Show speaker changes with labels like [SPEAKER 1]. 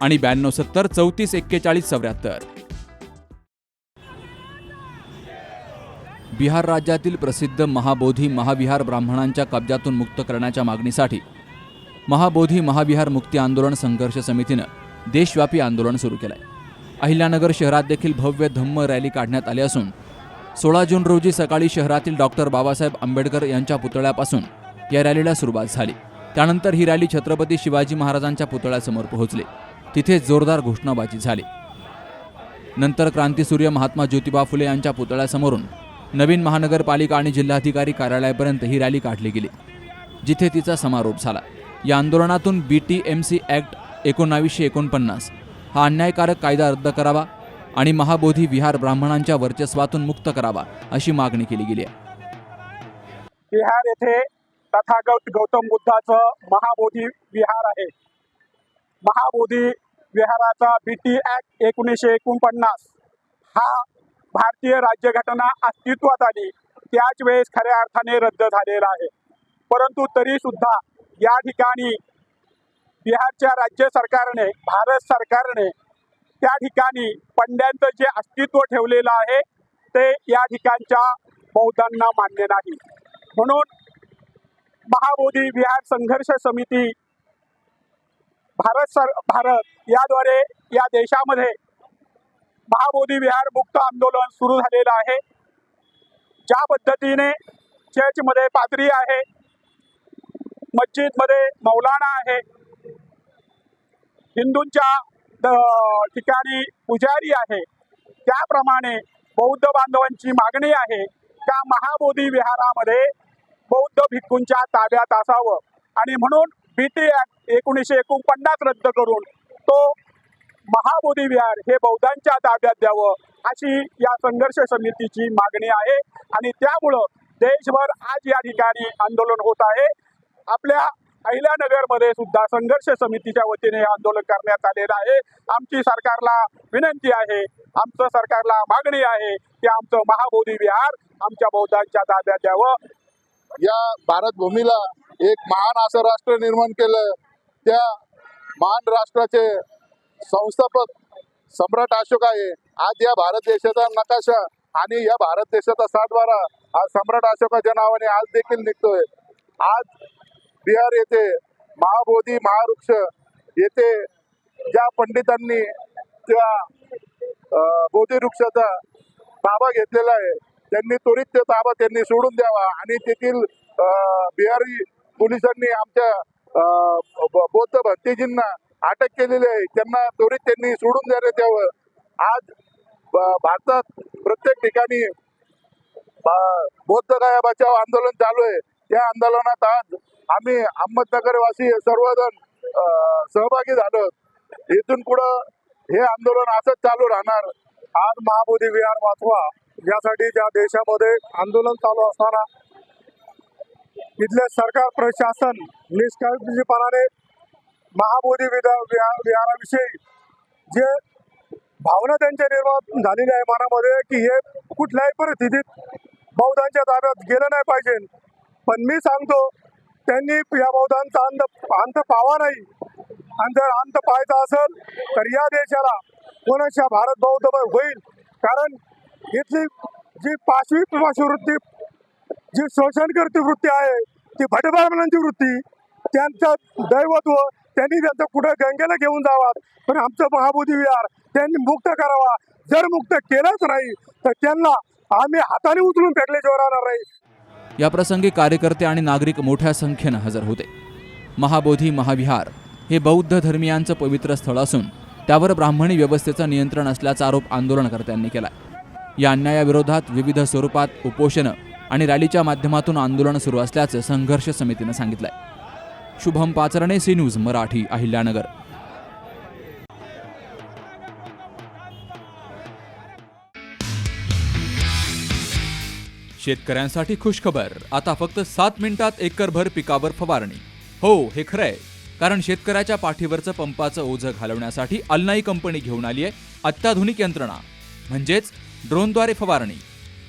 [SPEAKER 1] आणि ब्याण्णव सत्तर चौतीस एक्केचाळीस चौऱ्याहत्तर. बिहार राज्यातील प्रसिद्ध महाबोधी महाविहार ब्राह्मणांच्या कब्जातून मुक्त करण्याच्या मागणीसाठी महाबोधी महाविहार मुक्ती आंदोलन संघर्ष समितीनं देशव्यापी आंदोलन सुरू केलंय. अहिल्यानगर शहरात देखील भव्य धम्म रॅली काढण्यात आली असून सोळा जून रोजी सकाळी शहरातील डॉक्टर बाबासाहेब आंबेडकर यांच्या पुतळ्यापासून या रॅलीला सुरुवात झाली. त्यानंतर ही रॅली छत्रपती शिवाजी महाराजांच्या पुतळ्यासमोर पोहोचली. तिथे जोरदार घोषणाबाजी झाली. नंतर क्रांतीसूर्य महात्मा ज्योतिबा फुले यांच्या पुतळ्यासमोरून नवीन महानगरपालिका आणि जिल्हाधिकारी कार्यालयापर्यंत ही रॅली काढली गेली जिथे तिचा समारोप झाला. या आंदोलनातून B T M C act एकोणावीसशे एकोणपन्नास हा अन्यायकारक कायदा रद्द करावा आणि महाबोधी विहार ब्राह्मणांच्या वर्चस्वातून मुक्त करावा अशी मागणी केली गेली आहे.
[SPEAKER 2] बिहार येथे तथागत गौतम बुद्धाचं महाबोधी विहार आहे. महाबोधी विहाराचा बी टी ॲक्ट एकोणीसशे एकोणपन्नास हा भारतीय राज्यघटना अस्तित्वात आली त्याच वेळेस खऱ्या अर्थाने रद्द झालेला आहे. परंतु तरी सुद्धा या ठिकाणी बिहारच्या राज्य सरकारने भारत सरकारने त्या ठिकाणी पंड्यांचं जे अस्तित्व ठेवलेलं आहे ते या ठिकाणच्या बौद्धांना मान्य नाही. म्हणून महाबोधी विहार संघर्ष समिती भारत सर भारत याद्वारे या देशामध्ये महाबोधी विहार मुक्त आंदोलन सुरू झालेलं आहे. ज्या पद्धतीने चर्चमध्ये पादरी आहे मस्जिदमध्ये मौलाना आहे हिंदूंच्या द- ठिकाणी पुजारी आहे त्याप्रमाणे बौद्ध बांधवांची मागणी आहे त्या महाबोधी विहारामध्ये बौद्ध भिक्खूंच्या ताब्यात असावं. आणि म्हणून टी ऍक्ट एकोणीसशे एकोणपन्नास रद्द करून तो महाबोधी विहार हे बौद्धांच्या ताब्यात द्यावं अशी या संघर्ष समितीची मागणी आहे. आणि त्यामुळं देशभर आज या ठिकाणी आंदोलन होत आहे. आपल्या अहिल्यानगरमध्ये सुद्धा संघर्ष समितीच्या वतीने आंदोलन करण्यात आलेलं आहे. आमची सरकारला विनंती आहे. आमचं सरकारला मागणी आहे की आमचं महाबोधी विहार आमच्या बौद्धांच्या ताब्यात द्यावं.
[SPEAKER 3] या भारतभूमीला एक महान असं राष्ट्र निर्माण केलं. त्या महान राष्ट्राचे संस्थापक सम्राट अशोक आहे. आज या भारत देशाचा नकाशा आणि या भारत देशाचा सातबारा हा सम्राट अशोकाच्या नावाने आज देखील निघतोय. आज बिहार येथे महाबोधी महावृक्ष येथे ज्या पंडितांनी त्या बोधी वृक्षाचा ताबा घेतलेला आहे त्यांनी त्वरित ते ताबा त्यांनी सोडून द्यावा आणि तेथील बिहारी पोलिसांनी आमच्या बौद्ध भंतेजींना अटक केलेली आहे. त्यांना त्वरित त्यांनी सोडून देण्यात यावं आज भारतात प्रत्येक ठिकाणी बौद्ध गाया बचाव आंदोलन चालू आहे. त्या आंदोलनात आज आम्ही अहमदनगरवासी सर्वजण अं, सहभागी झालो. इथून पुढं हे आंदोलन असंच चालू राहणार.
[SPEAKER 2] आज महाबोधी विहार वाचवा. यासाठी ज्या देशामध्ये आंदोलन चालू असताना इथलं सरकार प्रशासन निष्काळजीपणाने महाबोधी विधा विहाराविषयी जे भावना त्यांच्या निर्माण झालेली आहे मनामध्ये की हे कुठल्याही परिस्थितीत बौद्धांच्या ताब्यात गेलं नाही पाहिजे. पण मी सांगतो त्यांनी या बौद्धांचा अंत अंत पावा नाही. आणि जर अंत पाहायचा असेल तर या देशाला कोणाच्या भारत बौद्ध होईल? कारण इथली जी पाचवी पाशवृत्ती जी शोषणकर्ती वृत्ती आहे ती भटब्राह्मणांची वृत्ती त्यांचं दैवत्व त्यांनी त्यांचं कुठं गंगेला घेऊन जावात पण आमचं महाबोधी विहार त्यांनी मुक्त करावा. जर मुक्त केलंच नाही तर त्यांना आम्ही हाताने उचलून फेकल्याशिवाय राहणार नाही.
[SPEAKER 1] या प्रसंगी कार्यकर्ते आणि नागरिक मोठ्या संख्येनं हजर होते. महाबोधी महाविहार हे बौद्ध धर्मियांचं पवित्र स्थळ असून त्यावर ब्राह्मणी व्यवस्थेचं नियंत्रण असल्याचा आरोप आंदोलनकर्त्यांनी केला या अन्यायाविरोधात विविध स्वरूपात उपोषणं आणि रॅलीच्या माध्यमातून आंदोलन सुरू असल्याचं संघर्ष समितीनं सांगितलं आहे शुभम पाचरणे सी न्यूज मराठी अहिल्यानगर. शेतकऱ्यांसाठी खुशखबर. आता फक्त सात मिनिटात एकरभर पिकावर फवारणी. हो हे खरं आहे कारण शेतकऱ्याच्या पाठीवरचं पंपाचं ओझं घालवण्यासाठी अल्नाई कंपनी घेऊन आली आहे अत्याधुनिक यंत्रणा. म्हणजेच ड्रोनद्वारे फवारणी.